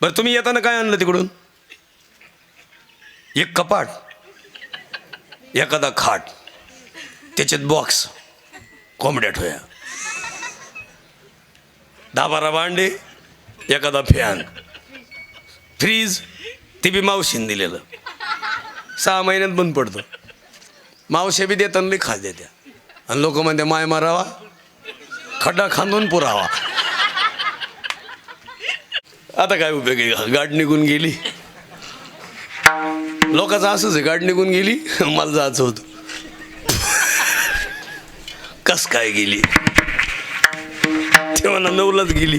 बरं तुम्ही येताना काय आणलं तिकडून? एक कपाट एखादा खाट त्याच्यात बॉक्स कोंबड्या ठोया. दहा बारा भांडे एखादा फॅन फ्रीज ते बी मावशीन दिलेलं. सहा महिन्यात बंद पडतं. मावश्या बी देताना लई खास देत्या. आणि लोक म्हणते माय मारावा खड्डा खांदून पुरावा. आता काय उपयोग आहे? गाठ निघून गेली. लोकांचं असंच आहे गाठ निघून गेली मला जायचं होतं. कस काय गेली? ते मला नवलाच गेली.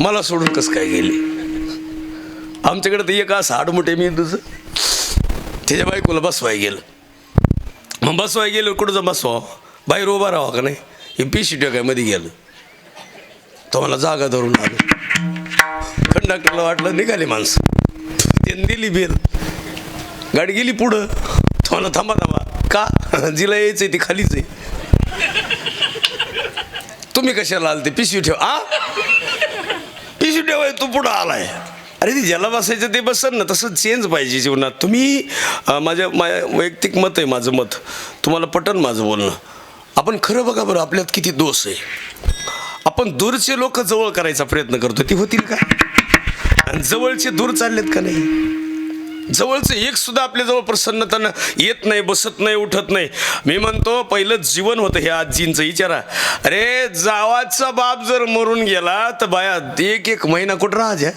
मला सोडून कस काय गेली? आमच्याकडे तर एक असं आडमुठे मी तुझं. त्याच्या बायकोला बसवाय गेलं. मग बसवाय गेलं कुठं बसवा बाहेर उभा राहा का नाही? हे पिशी काय मध्ये गेलं. तो मला जागा धरून आलो. कंडक्टरला वाटलं निघाले माणसं. त्यांनी दिली बेल. गाडी गेली पुढं. तो थांबा थांबा. का? जिला यायचं आहे ती खालीच आहे. तुम्ही कशाला आल ते पिशवी ठेव. आ? पिशवी ठेवाय तू पुढं आलाय. अरे ती ज्याला बसायचं ते बसन ना तसं चेंज पाहिजे जीवनात. तुम्ही माझ्या माझ्या वैयक्तिक मत आहे माझं मत. तुम्हाला पटन माझं बोलणं. आपण खरं बघा बरं आपल्यात किती दोष आहे. आपण दूरचे लोक जवळ करायचा प्रयत्न करतो ती होतील का? आणि जवळचे दूर चाललेत का नाही? जवळचं एक सुद्धा आपल्या जवळ प्रसन्नतानं येत नाही बसत नाही उठत नाही. मी म्हणतो पहिलं जीवन होतं हे आजींचं. विचारा अरे जावाचा बाप जर मरून गेला तर बाया एक एक महिना कुठं राहायच्या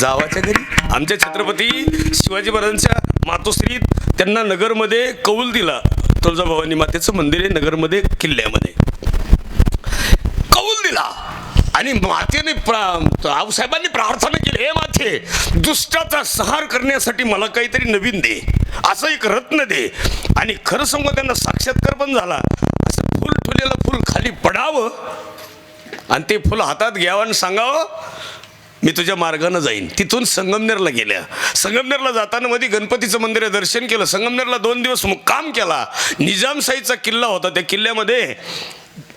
जावाच्या घरी? आमच्या छत्रपती शिवाजी महाराजांच्या मातोश्रीत त्यांना नगरमध्ये कौल दिला. तुळजाभवानी मातेचं मंदिर आहे नगरमध्ये किल्ल्यामध्ये. आणि मातेने आऊसाहेबांनी प्रार्थना केली हे माते दुष्टाचा सहार करण्यासाठी मला काहीतरी नवीन दे असं एक रत्न दे. आणि खरं सांगू त्यांना साक्षात्कार पण झाला. असं फुल ठेवलेलं फुल खाली पडावं आणि ते फुल हातात घ्यावं आणि सांगावं मी तुझ्या मार्गानं जाईन. तिथून संगमनेरला गेल्या. संगमनेरला जाताना मध्ये गणपतीचं मंदिर दर्शन केलं. संगमनेरला दोन दिवस मुक्काम केला. निजामशाहीचा किल्ला होता त्या किल्ल्यामध्ये.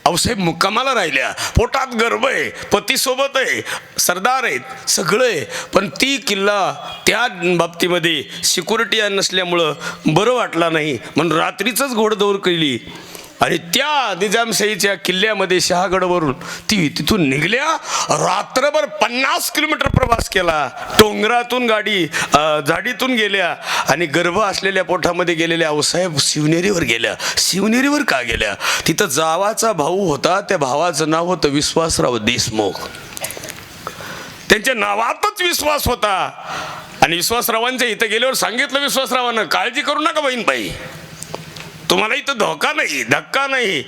आऊसाहेब मुक्कामाला राहिल्या. पोटात गर्भ आहे पतीसोबत आहे सरदार आहेत सगळं आहे. पण ती किल्ला त्या बाबतीमध्ये सिक्युरिटी नसल्यामुळं बरं वाटला नाही. म्हणून रात्रीचंच घोडदौड केली. आणि त्या निजामशाहीच्या किल्ल्यामध्ये शहागडवरून ती तिथून निघल्या. रात्रभर पन्नास किलोमीटर प्रवास केला. डोंगरातून गाडी जाडीतून झाडीतून गेल्या आणि गर्भ असलेल्या पोठामध्ये गेलेल्या आऊसाहेब शिवनेरीवर गेल्या. शिवनेरीवर का गेल्या? तिथं जावाचा भाऊ होता. त्या भावाचं नाव होतं विश्वासराव देशमुख. त्यांच्या नावातच विश्वास होता. आणि विश्वासरावांच्या इथं गेल्यावर सांगितलं विश्वासरावानं काळजी करू नका बहीण बाई तुम्हाला इथं धोका नाही धक्का नाही.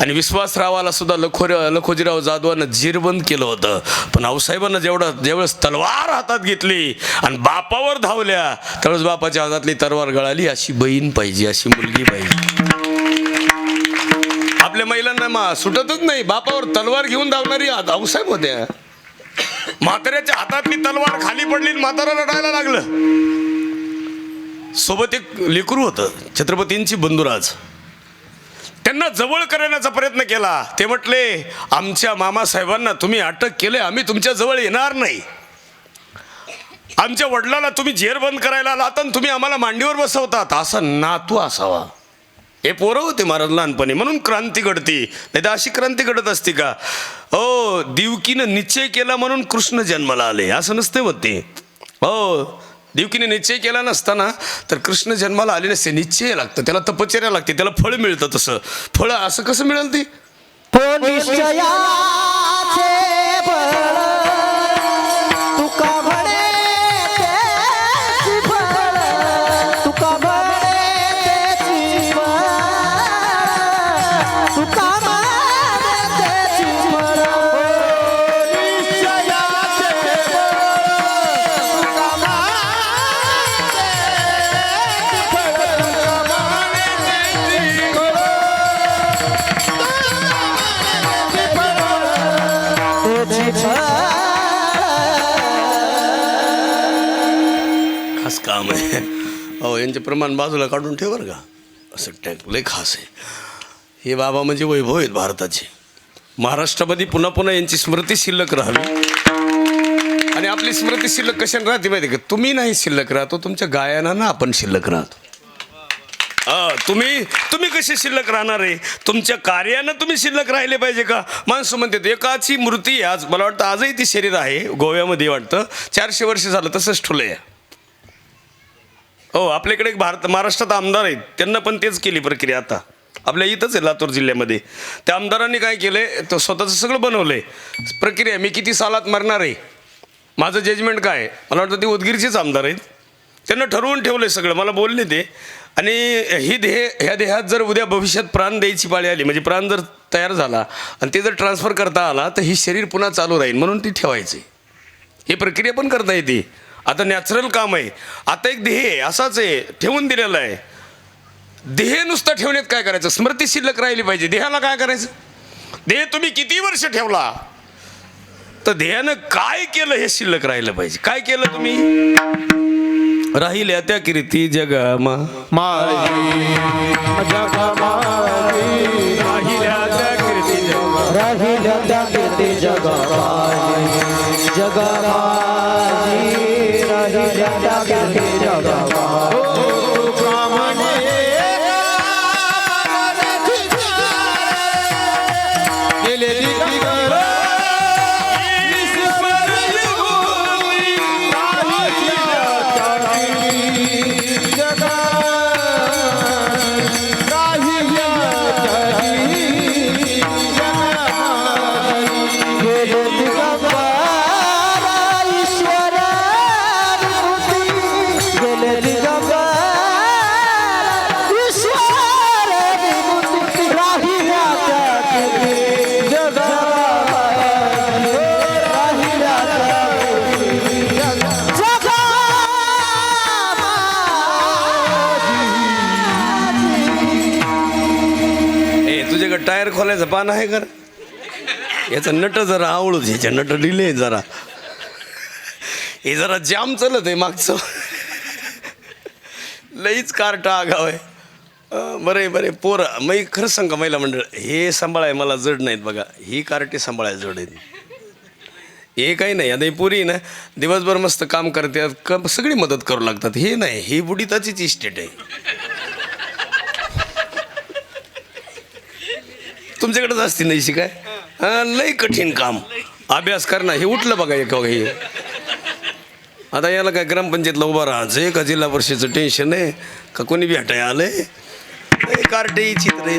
आणि विश्वासरावाला सुद्धा लखोर लखोजीराव जाधवानं जीरबंद केलं होतं. पण आऊसाहेबांना जेवढं जेवढंच तलवार हातात घेतली आणि बापावर धावल्या त्यावेळेस बापाच्या हातातली तलवार गळाली अशी बहीण पाहिजे अशी मुलगी पाहिजे. आपल्या महिलांना मा सुटतच नाही. बापावर तलवार घेऊन धावणारी आऊसाहेब होत्या. म्हाताऱ्याच्या हातातली तलवार खाली पडली आणि म्हातारा रडायला लागलं. सोबत एक लेकरू होतं छत्रपतींची बंधुराज. त्यांना जवळ करण्याचा प्रयत्न केला. ते म्हटले आमच्या मामासाहेबांना तुम्ही अटक केले आम्ही तुमच्या जवळ येणार नाही. आमच्या वडिलाला तुम्ही जेरबंद करायला आलात आणि तुम्ही आम्हाला मांडीवर बसवतात. असा नातू असावा. हे पोरं होते महाराज लहानपणी. म्हणून क्रांती घडती. नाही तर अशी क्रांती घडत असती का? हो दिवकीनं निश्चय केला म्हणून कृष्ण जन्माला आले. असं नसते मग ते हो देवकीने निश्चय केला नसताना तर कृष्ण जन्माला आले नसते निश्चय लागतं. त्याला तपश्चर्या लागते त्याला फळ मिळतं तसं. फळ असं कसं मिळेल ते? काम आहे हो यांचे प्रमाण बाजूला काढून ठेव बरं का. असं टॅक लय खास आहे. हे बाबा म्हणजे वैभव आहेत भारताचे. महाराष्ट्रामध्ये पुन्हा पुन्हा यांची स्मृती शिल्लक राहावी. आणि आपली स्मृती शिल्लक कशाने राहते माहिती का? तुम्ही नाही शिल्लक राहतो तुमच्या गायनानं आपण शिल्लक राहतो. तुम्ही तुम्ही कसे शिल्लक राहणार आहे? तुमच्या कार्यानं तुम्ही शिल्लक राहिले पाहिजे का? माणसं म्हणतात एकाची मूर्ती आहे आज मला वाटतं आजही ती शरीर आहे गोव्यामध्ये वाटतं. चारशे वर्ष झालं तसंच ठुलं आहे हो आपल्याकडे एक भारत महाराष्ट्रात आमदार आहेत. त्यांना पण तेच केली प्रक्रिया आता. आपल्या इथंच आहे लातूर जिल्ह्यामध्ये. त्या आमदारांनी काय केलं तर स्वतःचं सगळं बनवलं आहे प्रक्रिया मी किती सालात मरणार आहे? माझं जजमेंट काय आहे? मला वाटतं ते उदगीरचेच आमदार आहेत. त्यांना ठरवून ठेवलं आहे सगळं. मला बोलले ते. आणि ही देह ह्या देहात जर उद्या भविष्यात प्राण द्यायची पाळी आली म्हणजे प्राण जर तयार झाला आणि ते जर ट्रान्सफर करता आला तर ही शरीर पुन्हा चालू राहील. म्हणून ती ठेवायची. ही प्रक्रिया पण करता येते. आता नॅचरल काम आहे. आता एक देह असाच आहे ठेवून दिलेलं आहे. देह नुसतं ठेवण्यात काय करायचं? स्मृती शिल्लक राहिली पाहिजे. देहाला काय करायचं? देह तुम्ही किती वर्ष ठेवला? तर देहानं काय केलं हे शिल्लक राहिलं पाहिजे? काय केलं तुम्ही? राहिल्या त्या कीर्ती जगामा. राहिल्या त्या कीर्ती जगा राहिल्या त्या कीर्ती जगाबाई तुझ्याकडे पान आहे कर याचं नट जरा आवळूच ह्याच्या नट डिले जरा. हे जरा जाम चलत आहे मागचं. लईच कार्ट आगाव आहे. बरे बरं आहे बरं आहे पोरं मग खरंच सांगा महिला मंडळ हे सांभाळाय मला जड नाहीत बघा. ही कार्टे सांभाळाय जड आहेत. हे काही नाही आता ही पुरी ना दिवसभर मस्त काम करतात क सगळी मदत करू लागतात. हे नाही ही बुडीताचीच इस्टेट आहे. तुमच्याकडेच असते नाही शिकाय? लय कठीण काम. अभ्यास करणं हे उठलं बघा एक हे. आता याला काय ग्रामपंचायतला उभं राहायचं का? जिल्हा परिषदेचं टेन्शन आहे का? कोणी भेटाय आलंय? कार्टे चित्र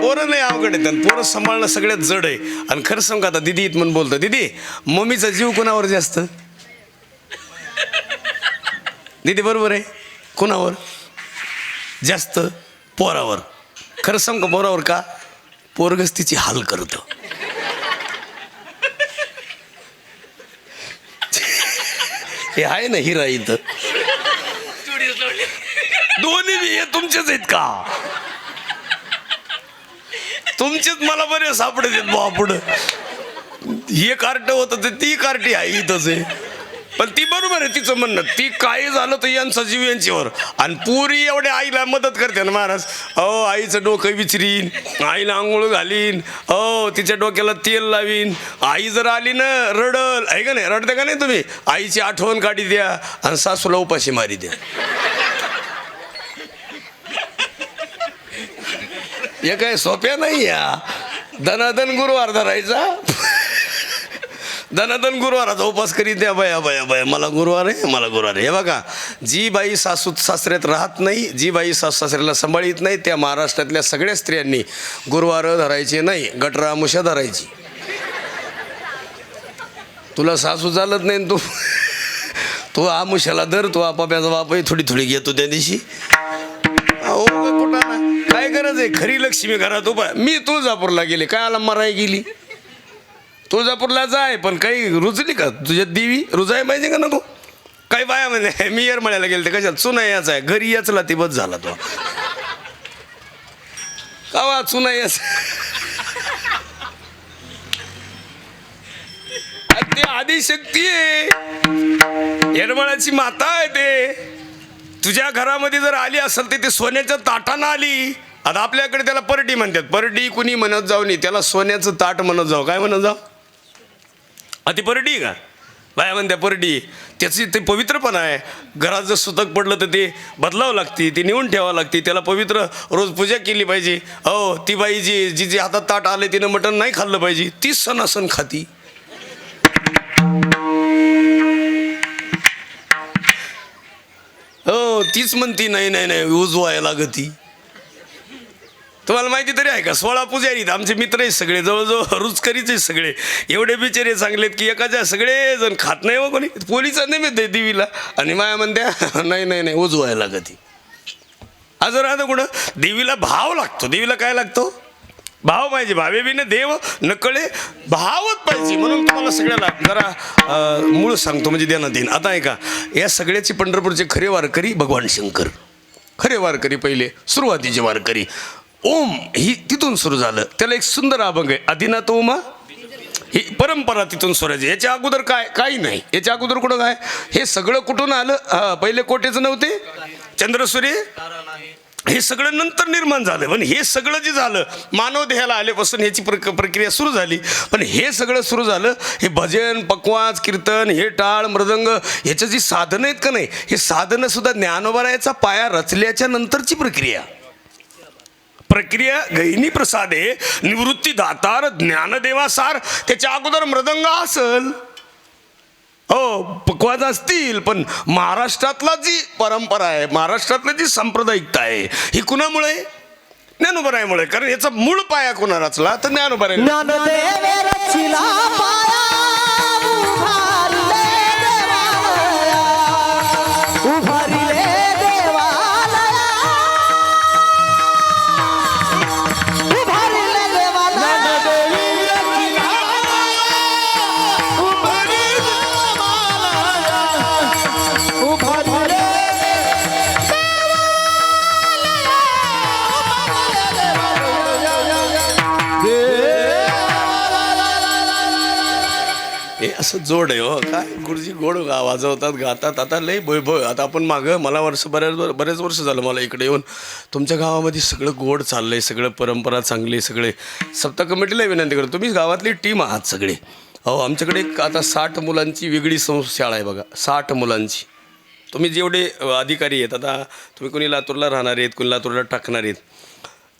पोरं लय अवघड आहेत पोरं सांभाळणं सगळ्यात जड आहे. आणि खरं सांग आता दिदी इत म्हणून बोलतं दिदी मम्मीचा जीव कोणावर जास्त? दिदी बरोबर आहे? कोणावर? जास्त? पोरावर. खरं सांग का पोरावर का? पोरगच तिची हाल करतं. हे आहे ना हिरा इथं. दोन्ही बी हे तुमचेच आहेत का? तुमचेच मला बरे सापडत आहेत बुवा पुढं. हे कार्ट होतं ते ती कार्टी आहे इथंच आहे. पण ती बरोबर आहे तिचं म्हणणं. ती काय झालं तर यांचा जीव यांच्यावर. आणि पुरी एवढ्या आईला मदत करते ना महाराज. अहो आईचं डोकं विचरीन आईला आंघोळ घालीन हो तिच्या डोक्याला तेल लावीन. आई जर आली ना रडल. आहे का नाही? रडते का नाही तुम्ही? आईची आठवण काढी द्या आणि सासूला उपाशी मारी द्या. हे काय सोप्या नाही या? धनाधन गुरुवार धरायचा? धनाधन गुरुवाराचा उपास करीत द्या बाय अभय अभय मला गुरुवार आहे मला गुरुवार आहे. हे बघा जी बाई सासू सासऱ्यात राहत नाही जी बाई सासू सासऱ्याला सांभाळीत नाही त्या महाराष्ट्रातल्या सगळ्या स्त्रियांनी गुरुवार धरायचे नाही गटरामुषा धरायची. तुला सासू चालत नाही न तू? तो आमुष्याला धर तो आपाप्याचा बापही थोडी थोडी घेतो त्या दिवशी. काय गरज आहे? खरी लक्ष्मी घरात उभा मी तुळजापूरला गेले काय आला मराय गेली? तुळजापूरला जाय पण काही रुजली का? तुझ्या देवी रुजाय पाहिजे का नको? काही बाया म्हणजे मी येरमळ्याला गेले ते कशात चुना याचा आहे घरी याचला ती बस झाला तो. कावा चुना याच. आणि ते आदिशक्ती आहे. येरमळ्याची माता आहे ते. तुझ्या घरामध्ये जर आली असेल तर ते सोन्याच्या ताटानं आली. आता आपल्याकडे त्याला परडी म्हणतात. परडी कुणी म्हणत जाऊ नाही त्याला सोन्याचं ताट म्हणत जाऊ. काय म्हणत जाऊ? हा ती परडी आहे का? बाया म्हणत्या परडी. त्याची ते पवित्रपण आहे. घरात जर सुतक पडलं तर ते बदलावं लागते ती नेऊन ठेवावं लागते. त्याला पवित्र रोज पूजा केली पाहिजे. हो ती बाई जी जी जी हातात ताट आले तिनं मटण नाही खाल्लं पाहिजे. तीच सणासण खाती. हो तीच म्हणती नाही नाही नाही उजवायला गती तुम्हाला माहिती तरी आहे का? सोळा पुजारी आमचे मित्र आहेत सगळे. जवळजवळ रुचकरीचे आहेत सगळे. एवढे बिचारे चांगलेत की एकाच्या सगळेजण खात नाही हो कोणी. पोलीचा निमित्त दे देवीला आणि माया म्हणत्या नाही नाही नाही उजवायला गती अजून राहतं कुठं? देवीला भाव लागतो. देवीला काय लागतो? भाव पाहिजे. भावे बिने देव नकळे भावच पाहिजे. म्हणून तुम्हाला सगळ्याला जरा मूळ सांगतो. म्हणजे देणं देईन आता आहे का या सगळ्याची पंढरपूरचे खरे वारकरी भगवान शंकर. खरे वारकरी पहिले. सुरुवातीचे वारकरी. ओम ही तिथून सुरू झालं. त्याला एक सुंदर अभंग आहे. आदिनाथ ओमा ही परंपरा तिथून सोडायची याच्या अगोदर काय काही नाही. याच्या अगोदर कुठं काय? हे सगळं कुठून आलं? पहिले कोटेचं नव्हते? चंद्रसूर्य हे सगळं नंतर निर्माण झालं. पण हे सगळं जे झालं मानव देहाला आल्यापासून ह्याची प्रक प्रक्रिया सुरू झाली. पण हे सगळं सुरू झालं हे भजन पकवाज कीर्तन हे टाळ मृदंग ह्याचं जी साधनं आहेत का नाही? हे साधनंसुद्धा ज्ञानोबरायाचा पाया रचल्याच्या नंतरची प्रक्रिया. प्रक्रिया गहिनी प्रसादे निवृत्ती दातार ज्ञानदेवासार त्याच्या अगोदर मृदंग असल. हो पकवाज असतील पण महाराष्ट्रातला जी परंपरा आहे महाराष्ट्रातली जी सांप्रदायिकता आहे ही कुणामुळे? ज्ञानोबरायमुळे. कारण याचा मूळ पाया कोणा रचला? तर ज्ञानोबराय असं जोड आहे हो. काय? गुरुजी गोड गा वाजवतात गातात. आता लय वैभव आता आपण मागं मला वर्ष बऱ्याच बरेच वर्ष झालं मला इकडे येऊन. तुमच्या गावामध्ये सगळं गोड चाललं आहे सगळं परंपरा चांगली सगळे. सप्ताह कमिटीला विनंती करतो तुम्ही गावातली टीम आहात सगळे. हो आमच्याकडे एक आता साठ मुलांची वेगळी सं शाळा आहे बघा साठ मुलांची. तुम्ही जेवढे अधिकारी आहेत आता तुम्ही कोणी लातूरला राहणार आहेत कोणी लातूरला टाकणार आहेत.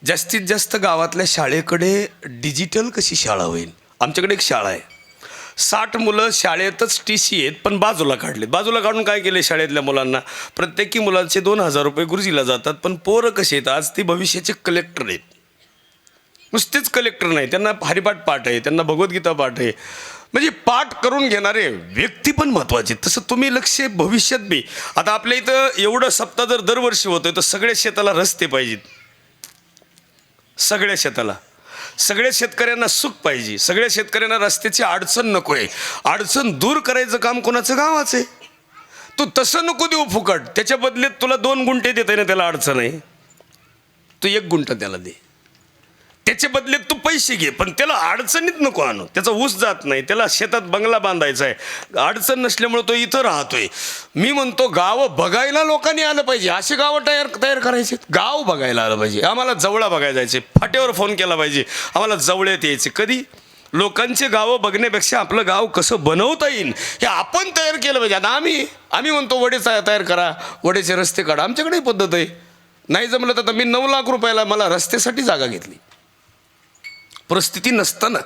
जास्तीत जास्त गावातल्या शाळेकडे डिजिटल कशी शाळा होईल? आमच्याकडे एक शाळा आहे. साठ मुलं शाळेतच टी सी आहेत पण बाजूला काढलेत. बाजूला काढून काय केले शाळेतल्या मुलांना? प्रत्येकी मुलांचे दोन हजार रुपये गुरुजीला जातात पण पोरं कसे आहेत? आज ती भविष्याचे कलेक्टर आहेत. नुसतेच कलेक्टर नाही त्यांना हरिपाठ पाठ आहे त्यांना भगवद्गीता पाठ आहे. म्हणजे पाठ करून घेणारे व्यक्ती पण महत्त्वाचे आहेत. तसं तुम्ही लक्ष भविष्यात बी. आता आपल्या इथं एवढं सप्ताह जर दरवर्षी होतोय तर सगळ्या शेताला रस्ते पाहिजेत. सगळ्या शेताला. सगळ्या शेतकऱ्यांना सुख पाहिजे. सगळ्या शेतकऱ्यांना रस्त्याची अडचण नको आहे. अडचण दूर करायचं काम कोणाचं? गावाचं आहे. तू तसं नको देऊ फुकट. त्याच्या बदलीत तुला दोन गुंठे देता ना त्याला अडचण आहे. तू एक गुंठा त्याला दे. त्याच्या बदल्यात तू पैसे घे पण त्याला अडचणीत नको आणू. त्याचा ऊस जात नाही त्याला शेतात बंगला बांधायचा आहे. अडचण नसल्यामुळे तो इथं राहतोय. मी म्हणतो गावं बघायला लोकांनी आलं पाहिजे. असे गावं तयार तयार करायचे गाव बघायला आलं पाहिजे. आम्हाला जवळा बघायला जायचे. फाट्यावर फोन केला पाहिजे. आम्हाला जवळ्यात यायचे. कधी? लोकांचे गावं बघण्यापेक्षा आपलं गाव कसं बनवता येईल हे आपण तयार केलं पाहिजे. आता आम्ही आम्ही म्हणतो वडे तयार करा. वडेचे रस्ते काढा. आमच्याकडेही पद्धत आहे. नाही जमलं तर आता मी नऊ लाख रुपयाला मला रस्त्यासाठी जागा घेतली. परिस्थिती नसताना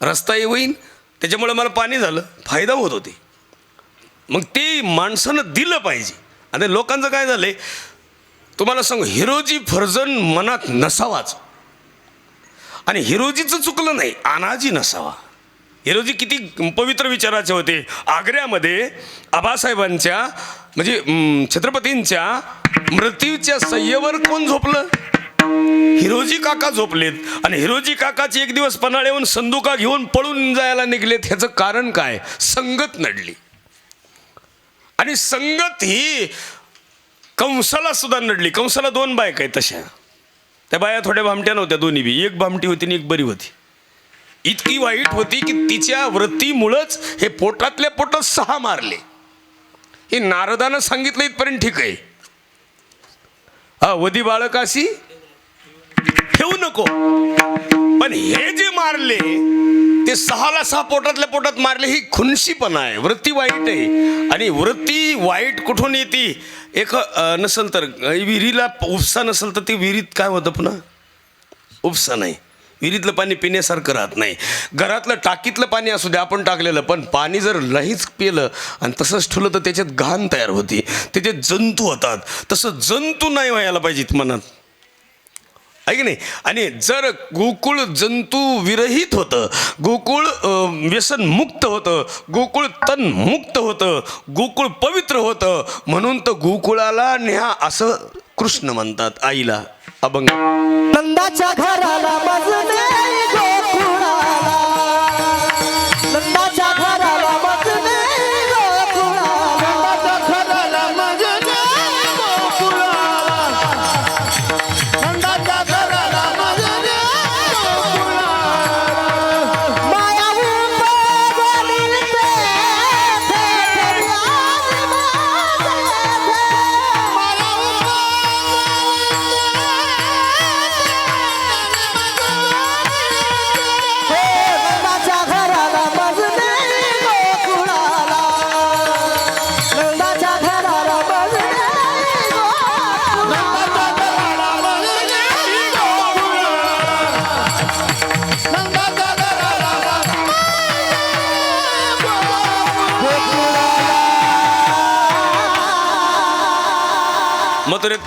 रस्ता होईन त्याच्यामुळे मला पाणी झालं फायदा होत होते. मग ते माणसानं दिलं पाहिजे. आणि लोकांचं काय झालं आहे तुम्हाला सांगू हिरोजी फर्जन मनात नसावाच. आणि हिरोजीचं चुकलं नाही अनाजी नसावा. हिरोजी किती पवित्र विचाराचे होते. आग्र्यामध्ये आबासाहेबांच्या म्हणजे छत्रपतींच्या मृत्यूच्या सय्येवर कोण झोपलं? हिरोजी काका झोपलेत आणि हिरोजी काकाची एक दिवस पन्हाळ येऊन संदुका घेऊन पळून जायला निघलेत ह्याचं कारण काय? संगत नडली. आणि संगत ही कंसाला सुद्धा नडली. कंसाला दोन बायका आहेत तशा. त्या बाया थोड्या भामट्या नव्हत्या दोन्ही बी. एक भामटी होती आणि एक बरी होती. इतकी वाईट होती की तिच्या वृत्तीमुळंच हे पोटातल्या पोटात सहा मारले. हे नारदानं सांगितलं इथपर्यंत ठीक आहे. हा वधी बाळकाशी ठेवू नको. पण हे जे मारले ते सहाला सहा पोटातल्या पोटात मारले ही खुनशीपणा आहे. वृत्ती वाईट आहे. आणि वृत्ती वाईट कुठून येते? एक नसल नसेल तर विहिरीला उपसा नसेल तर ते विहिरीत काय होतं पुन्हा? उपसा नाही. विहिरीतलं पाणी पिण्यासारखं राहत नाही. घरातलं टाकीतलं पाणी असू दे आपण टाकलेलं पण पाणी जर लहीच पिलं आणि तसंच ठेवलं तर त्याच्यात घाण तयार होती. त्याच्यात जंतू होतात. तसं जंतू नाही व्हायला पाहिजेत मनात. आहे की नाही? आणि जर गोकुळ जंतू विरहित होतं गोकुळ व्यसन व्यसनमुक्त होतं गोकुळ तन मुक्त होतं गोकुळ पवित्र होतं म्हणून तर गोकुळाला न्या असं कृष्ण म्हणतात आईला अभंग. नंदाच्या घराला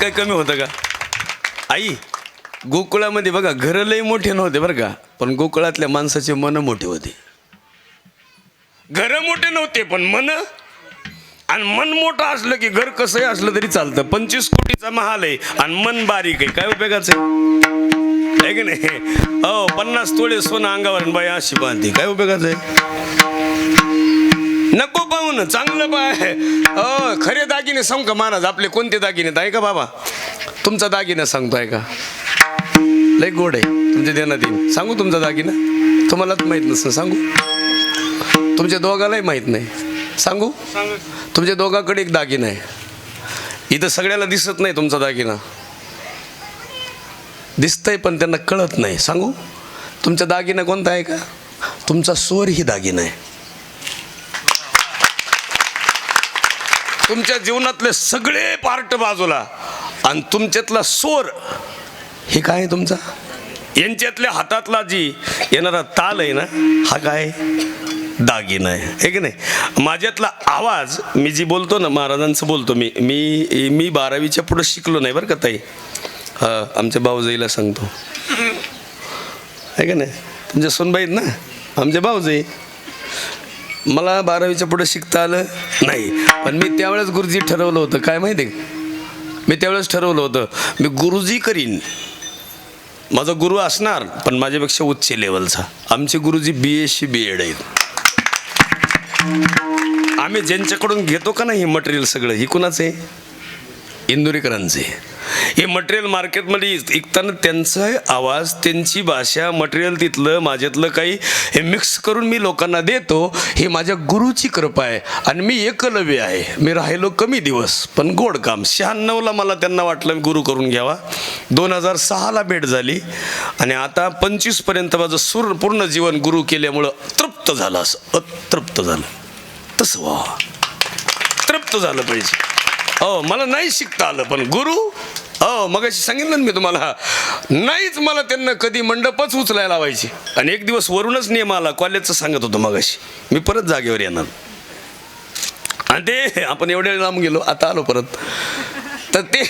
काही कमी होतं का? आई गोकुळामध्ये बघा घरं लई मोठे नव्हते बरं का पण गोकुळातल्या माणसाचे मन मोठे होते. घरं मोठे नव्हते पण मन आणि मन मोठं असलं की घर कसंही असलं तरी चालतं. पंचवीस कोटीचा महाल आहे आणि मन बारीक आहे. काय उपयोगाचं आहे? की नाही? हो पन्नास तोळे सोनं अंगावर बाई अशी बांधते. काय उपयोगाचं आहे? नको पाहून चांगलं पाय अ खरे दागिने सांग का महाराज आपले कोणते दागिने आहेत? आहे का बाबा? तुमचा दागिना सांगतोय का? लय गोड आहे. तुमचे देण्यात येईल सांगू तुमचा दागिना? तुम्हालाच माहीत नसतं सांगू. तुमच्या दोघालाही माहीत नाही. सांगू? तुमच्या दोघाकडे एक दागिना आहे. इथं सगळ्याला दिसत नाही तुमचा दागिना. दिसतंय पण त्यांना कळत नाही. सांगू? तुमचा दागिना कोणता आहे का? तुमचा स्वर ही दागिना आहे. तुमच्या जीवनातले सगळे पार्ट बाजूला आणि तुमच्यातला सोर हे काय आहे तुमचा? यांच्यातल्या हातातला जी येणारा ताल आहे ना हा काय दागिना आहे हे की नाही? माझ्यातला आवाज मी जी बोलतो ना महाराजांचं बोलतो मी मी मी बारावीच्या पुढं शिकलो नाही बरं का ताई? हा आमच्या भाऊजाईला सांगतो. आहे का नाही? तुमच्या सोनबाईत ना? आमच्या भाऊजाई. मला बारावीच्या पुढे शिकता आलं नाही. पण मी त्यावेळेस गुरुजी ठरवलं होतं काय माहिती आहे मी त्यावेळेस ठरवलं होतं मी गुरुजी करीन. माझा गुरु असणार पण माझ्यापेक्षा उच्च लेवलचा. आमचे गुरुजी बी एसशी बी एड आहेत. आम्ही ज्यांच्याकडून घेतो का नाही हे मटेरियल सगळं हे कुणाचं आहे? इंदुरीकरांचे हे मटेरियल मार्केटमध्ये ऐकताना त्यांचा आवाज त्यांची भाषा मटेरियल तिथलं माझ्यातलं काही हे मिक्स करून मी लोकांना देतो हे माझ्या गुरुची कृपा आहे. आणि मी एकलव्य आहे. मी राहिलो कमी दिवस पण गोड काम. शहाण्णवला मला त्यांना वाटलं गुरु करून घ्यावा. दोन हजार सहाला भेट झाली. आणि आता पंचवीसपर्यंत माझं सुर पूर्ण जीवन गुरु केल्यामुळं तृप्त झालं असं. अतृप्त झालं. तसं वा तृप्त झालं पाहिजे. हो मला नाही शिकता आलं पण गुरु हो मग सांगितलं ना मी तुम्हाला. नाहीच मला त्यांना कधी मंडपच उचलायला लावायची. आणि एक दिवस वरूनच नियम आला कॉलेजचं सांगत होतो मगाशी. मी परत जागेवर येणार. आणि ते आपण एवढ्या लांब गेलो आता आलो परत. तर ते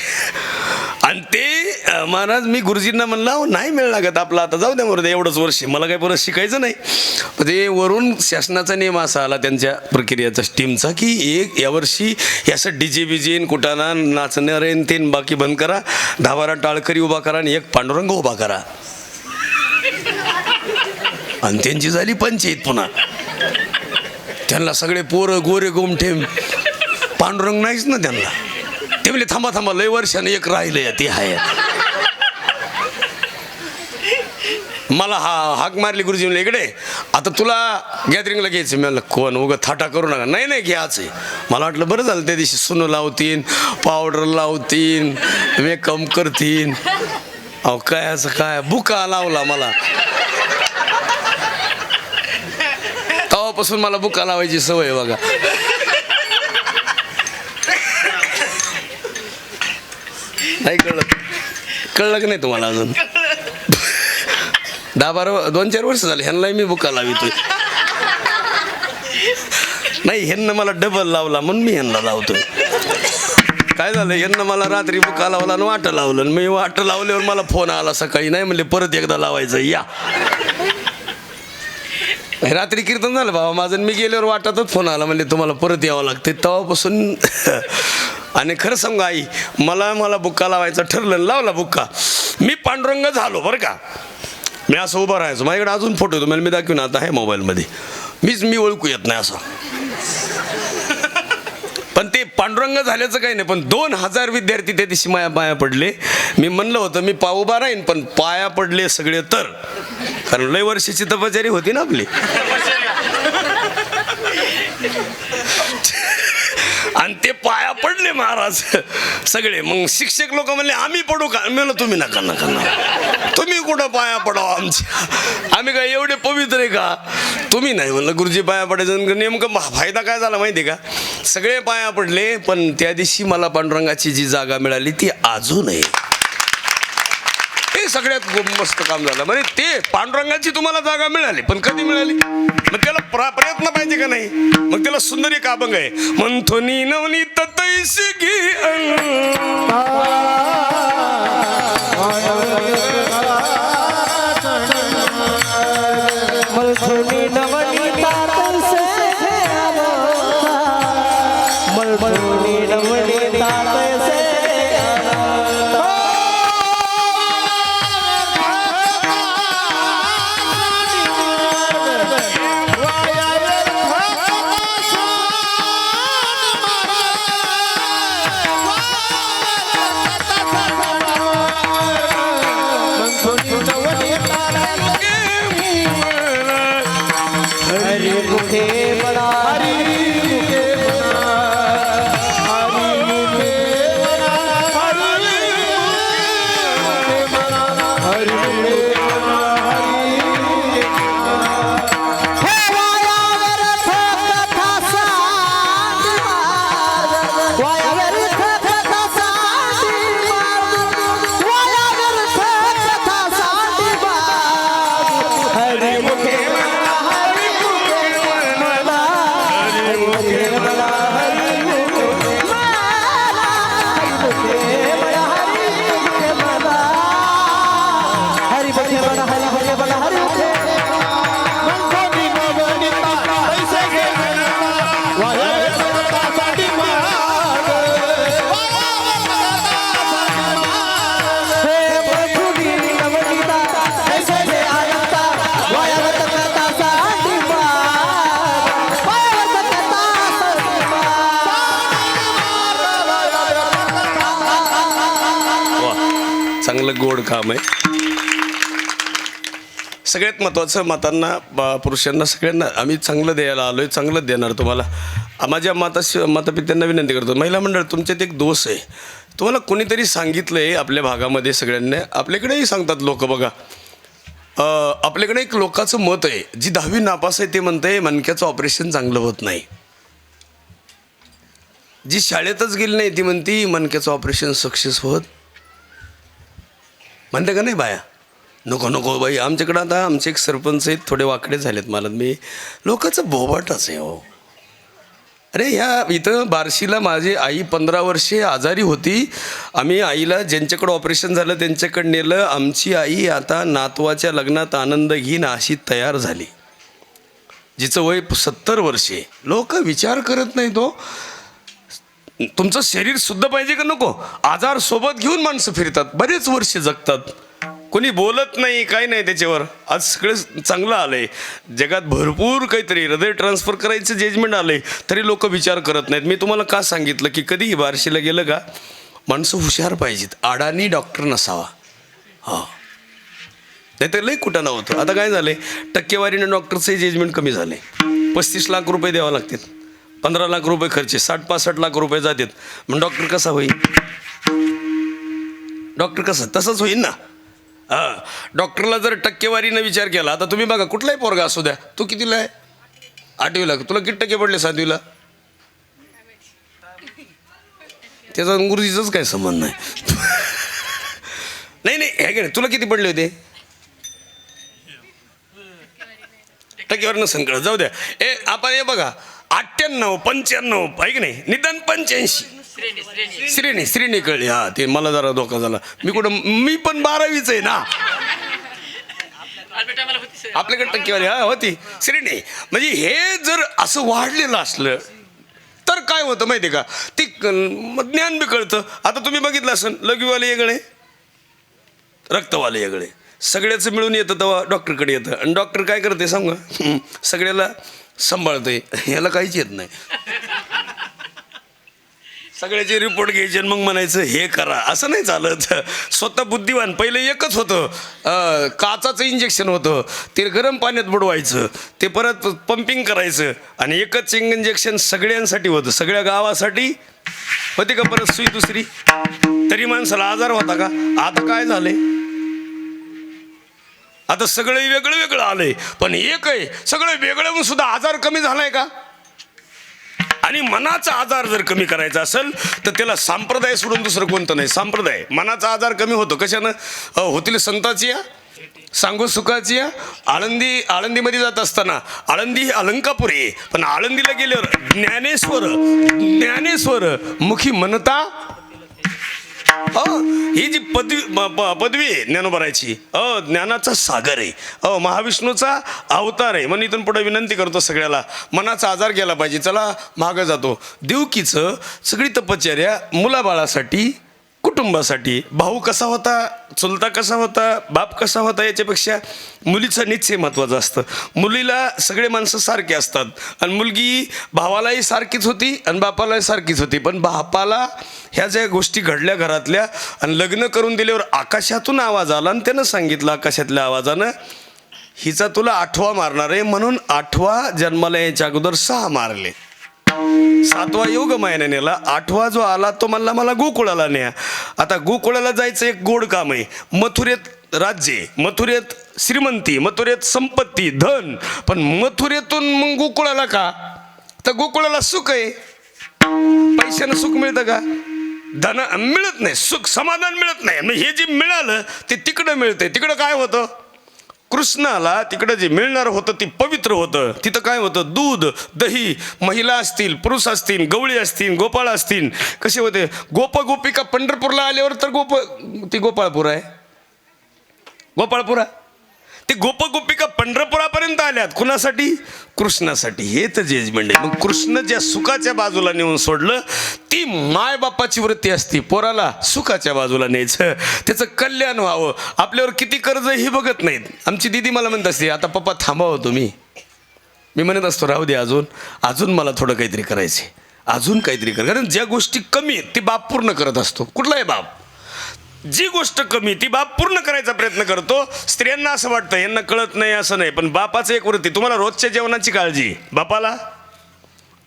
आणि ते महाराज मी गुरुजींना म्हणलं अहो नाही मिळ लागत आपला आता जाऊ द्या मरू एवढंच वर्ष मला काही परत शिकायचं नाही. ते वरून शासनाचा नियम असा आला त्यांच्या प्रक्रियेचा टीमचा की एक यावर्षी याचं डी जे बिजेन कुटाणा नाचणारे न ते बाकी बंद करा दहा बारा टाळकरी उभा करा आणि एक पांडुरंग उभा करा. आणि त्यांची झाली पंचायत पुन्हा. त्यांना सगळे पोरं गोरे गोमठे पांडुरंग नाहीच ना त्यांना. ते म्हणजे थांबा थांबा लय वर्षाने एक राहिले ते आहे मला हा हाक मारली गुरुजी म्हणले इकडे. आता तुला गॅदरिंगला घ्यायचं मी म्हणलं कोण उगं थाटा करू नका. नाही नाही घ्यायचं आहे. मला वाटलं बरं झालं त्या दिवशी सुनं लावतीन पावडर लावतीन मेकअप करतीन. अहो काय असं काय? बुका लावला मला. तेव्हापासून मला बुका लावायची सवय आहे बघा. नाही कळलं. कळलं की नाही तुम्हाला अजून? दहा बारा दोन चार वर्ष झाले ह्यांनाही मी बुका लावितोय. नाही ह्यांना मला डबल लावला म्हणून मी ह्यांना लावतोय. काय झालं यांना मला रात्री बुका लावला आणि वाटं लावलं आणि मी वाटं लावल्यावर मला फोन आला सकाळी नाही म्हणले परत एकदा लावायचं या. रात्री कीर्तन झालं बाबा माझं मी गेल्यावर वाटातच फोन आला म्हणजे तुम्हाला परत यावं लागते. तेव्हापासून आणि खरं सांगा आई मला मला बुक्का लावायचा ठरलं लावला बुक्का मी पांडुरंग झालो बरं का. मी असं उभं राहायचो. माझ्याकडे अजून फोटो तुम्हाला मी दाखवून आता आहे मोबाईलमध्ये मीच मी ओळखू येत नाही असं. पण ते पांडुरंग झाल्याचं काही नाही पण दोन हजार विद्यार्थी त्या दिवशी माया पाया पडले. मी म्हणलं होतं मी पा उभा राहीन पण पाया पडले सगळे तर. कारण लय वर्षाची तपचारी होती ना आपली. आणि ते पाया पडले महाराज. सगळे. मग शिक्षक लोक म्हणले आम्ही पडू का? म्हणलं तुम्ही नका नका नका. तुम्ही कुठं पाया पडाव आमच्या? आम्ही काय एवढे पवित्र आहे का? तुम्ही नाही म्हणलं गुरुजी पाया पडायचं. नेमकं फायदा काय झाला माहिती आहे का? सगळे पाया पडले पण त्या दिवशी मला पांडुरंगाची जी जागा मिळाली ती अजून आहे ते सगळ्यात मस्त काम झालं. म्हणजे ते पांडुरंगाची तुम्हाला जागा मिळाली पण कधी मिळाली? मग त्याला प्रा- प्रयत्न पाहिजे का नाही? मग त्याला सुंदर एक अभंग आहे? मंथोनी नवनी तैसी घी चांगलं गोड काम आहे. सगळ्यात महत्त्वाचं मातांना पुरुषांना सगळ्यांना आम्ही चांगलं द्यायला आलो आहे चांगलं देणार तुम्हाला. माझ्या माता मातापित्यांना विनंती करतो महिला मंडळ तुमच्यात एक दोष आहे. तुम्हाला कोणीतरी सांगितलं आहे आपल्या भागामध्ये सगळ्यांना? आपल्याकडेही सांगतात लोक बघा. आपल्याकडे एक लोकांचं मत आहे. जी दहावी नापास आहे ते म्हणते मणक्याचं ऑपरेशन चांगलं होत नाही. जी शाळेतच गेली नाही ती म्हणती मणक्याचं ऑपरेशन सक्सेस होत म्हणते का नाही बाया? नको नको बाई आमच्याकडं आता आमचे एक सरपंच आहेत थोडे वाकडे झालेत मला. मी लोकांचं बोबाटच आहे हो. अरे ह्या इथं बार्शीला माझी आई पंधरा वर्षे आजारी होती. आम्ही आईला ज्यांच्याकडं ऑपरेशन झालं त्यांच्याकडं नेलं. आमची आई आता नातवाच्या लग्नात आनंद घेईन अशी तयार झाली. जिचं वय सत्तर वर्षे. लोक विचार करत नाही तो हो. तुमचं शरीर शुद्ध पाहिजे का नको? आजार सोबत घेऊन माणसं फिरतात. बरेच वर्ष जगतात. कोणी बोलत नाही काही नाही त्याच्यावर. आज सगळं चांगलं आलंय. जगात भरपूर काहीतरी हृदय ट्रान्सफर करायचं जजमेंट आलंय. तरी लोक विचार करत नाहीत. मी तुम्हाला का सांगितलं की कधीही बारशीला गेलं का? माणसं हुशार पाहिजेत. अडाणी डॉक्टर नसावा. हां. नाही तर लई कुठं नव्हतं आता काय झालंय? टक्केवारीनं डॉक्टरचे जजमेंट कमी झाले पस्तीस लाख रुपये द्यावं लागतात पंधरा लाख रुपये खर्च साठ पासष्ट लाख रुपये जातात. मग डॉक्टर कसा होईल? डॉक्टर कसं? तसंच होईल ना? हां. डॉक्टरला जर टक्केवारीनं विचार केला आता तुम्ही बघा कुठलाही पोरगा असू द्या तू कितीला आहे? आठवीला तुला किती टक्के पडले सातवीला? त्याचा गुरुजीचाच काय संबंध नाही. नाही नाही हे की नाही तुला किती पडले होते? टक्केवारीनं संकट जाऊ द्या. ए आपण हे बघा. अठ्ठ्याण्णव पंच्याण्णव ऐक नाही निदान पंच्याऐंशी. श्रेणी श्रेणी कळली. हा ते मला जरा धोका झाला. मी कुठं मी पण बारावीच आहे ना. आपल्याकडे टक्केवारी हा होती. श्रेणी म्हणजे हे जर असं वाढलेलं असलं तर काय होतं माहिती आहे का? ती क- मग ज्ञान बी कळतं. आता तुम्ही बघितलं असेल लघवीवाले येगळे रक्तवाले येगळे. सगळ्याचं मिळून येतं तेव्हा डॉक्टरकडे येतं. आणि डॉक्टर काय करते सांग? सगळ्याला सांभाळते. ह्याला काहीच येत नाही. सगळ्याचे रिपोर्ट घ्यायचे आणि मग म्हणायचं हे करा. असं नाही चालत. स्वतः बुद्धिवान. पहिले एकच होतं. काचाचं इंजेक्शन होतं. ते गरम पाण्यात बुडवायचं. ते परत पंपिंग करायचं. आणि एकच इंजेक्शन सगळ्यांसाठी होतं. सगळ्या गावासाठी. होती का परत सुई दुसरी? तरी माणसाला आजार होता का? आता काय झालंय? आता सगळं वेगळं वेगळं आलंय. पण एक आहे सगळं वेगळं सुद्धा आजार कमी झालाय का? आणि मनाचा आजार जर कमी करायचा असेल तर त्याला सांप्रदाय सोडून दुसरं कोणतं नाही. सांप्रदाय. मनाचा आजार कमी होतो. कशानं? होतील संताची या सांगू सुखाची या. आळंदी आळंदीमध्ये जात असताना आळंदी ही अलंकापूर आहे. पण आळंदीला गेल्यावर ज्ञानेश्वर ज्ञानेश्वर मुखी मनता अ, ही जी पदवी पदवी आहे ज्ञानोबरायची अ ज्ञानाचा सागर आहे. अ महाविष्णूचा अवतार आहे. म्हणून इथून पुढे विनंती करतो सगळ्याला मनाचा आजार गेला पाहिजे. चला मागं जातो. देवकीचं सगळी तपश्चर्या मुलाबाळासाठी कुटुंबासाठी भाऊ कसा होता चुलता कसा होता बाप कसा होता याच्यापेक्षा मुलीचं निश्चय महत्त्वाचं असतं. मुलीला सगळे माणसं सारखे असतात. आणि मुलगी भावालाही सारखीच होती आणि बापालाही सारखीच होती. पण बापाला ह्या ज्या गोष्टी घडल्या घरातल्या आणि लग्न करून दिल्यावर आकाशातून आवाज आला आणि त्यानं सांगितलं आकाशातल्या आवाजानं हिचा तुला आठवा मारणार आहे म्हणून आठवा जन्माला यायच्या अगोदर सहा मारले. सातवा योग मायाने नेला आठवा जो आला तो म्हणला मला गोकुळाला न्या. आता गोकुळाला जायचं एक गोड काम आहे. मथुरेत राज्य मथुरेत श्रीमंती मथुरेत संपत्ती धन. पण मथुरेतून मग गोकुळाला का? तर गोकुळाला सुख आहे. पैशानं सुख मिळतं का? धन मिळत नाही सुख समाधान मिळत नाही. मग हे जे मिळालं ते तिकडं मिळतंय. तिकडं काय होतं? कृष्णाला तिकडं जे मिळणार होतं ते पवित्र होतं. तिथं काय होतं? दूध दही महिला असतील पुरुष असतील गवळी असतील गोपाळ असतील. कसे होते? गोप गोपिका पंढरपूरला आल्यावर तर गोप ती गोपाळपूर आहे. गोपाळपुरा? ते गोपगोपिका पंढरपुरापर्यंत आल्यात. कुणासाठी? कृष्णासाठी. हे तर जजमेंट आहे. मग कृष्ण ज्या सुखाच्या बाजूला नेऊन सोडलं ती मायबापाची वृत्ती असती. पोराला सुखाच्या बाजूला न्यायचं. त्याचं कल्याण व्हावं. आपल्यावर किती कर्ज हे बघत नाहीत. आमची दिदी मला म्हणत असते आता पप्पा थांबावं तुम्ही. मी म्हणत असतो राहू दे अजून. अजून मला थोडं काहीतरी करायचे अजून काहीतरी कर. कारण ज्या गोष्टी कमी आहेत ते बाप पूर्ण करत असतो. कुठलाही बाप. जी गोष्ट कमी ती बाप पूर्ण करायचा प्रयत्न करतो. स्त्रियांना असं वाटतं यांना कळत नाही असं नाही. पण बापाचं एक वृत्ती तुम्हाला रोजच्या जेवणाची काळजी बापाला?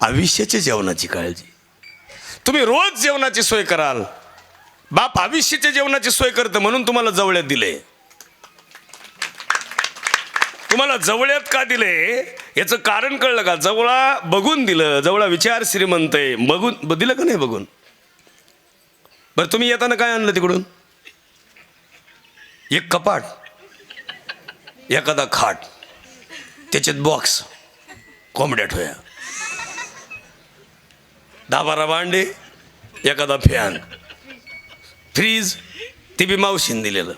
आयुष्याच्या जेवणाची काळजी तुम्ही रोज जेवणाची सोय कराल. बाप आयुष्याच्या जेवणाची सोय करतं म्हणून तुम्हाला जवळ्यात दिले तुम्हाला जवळ्यात का दिले याचं कारण कळलं का? जवळा बघून दिलं जवळा विचार श्रीमंत आहे. बघून ब- दिलं का नाही बघून? बरं तुम्ही येताना काय आणलं तिकडून? एक कपाट एखादा खाट त्याच्यात बॉक्स कोंबड्या ठोया. दहा बारा भांडे एखादा फॅन फ्रीज ते बी मावशीने दिलेलं.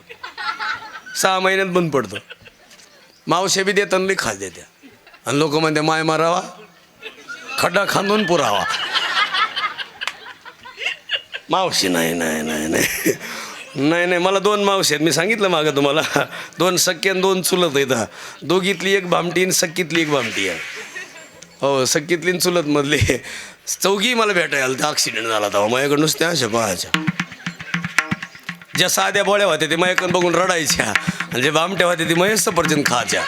सहा महिन्यात बंद पडतं. मावशे बी देताना लई खास देत्या. आणि लोक म्हणते माय मारावा खड्डा खांदून पुरावा. मावशी नाही नाही नाही नाही. नाही नाही मला दोन मावशी आहेत. मी सांगितलं मागं तुम्हाला. दोन सख्य आणि दोन चुलत आहेत. हा. दोघीतली एक भामटी आणि सक्कीतली एक भामटी आहे. हो सक्कीतली चुलत मधली चौघी मला भेटायला आलं ॲक्सिडेंट झाला तेव्हा. माझ्याकडे नुसत्या अशा पाहायच्या. ज्या साध्या बोळ्या होत्या ते माझ्याकडून बघून रडायच्या. आणि जे भामट्या होत्या ती महेश सफरचंद खायच्या.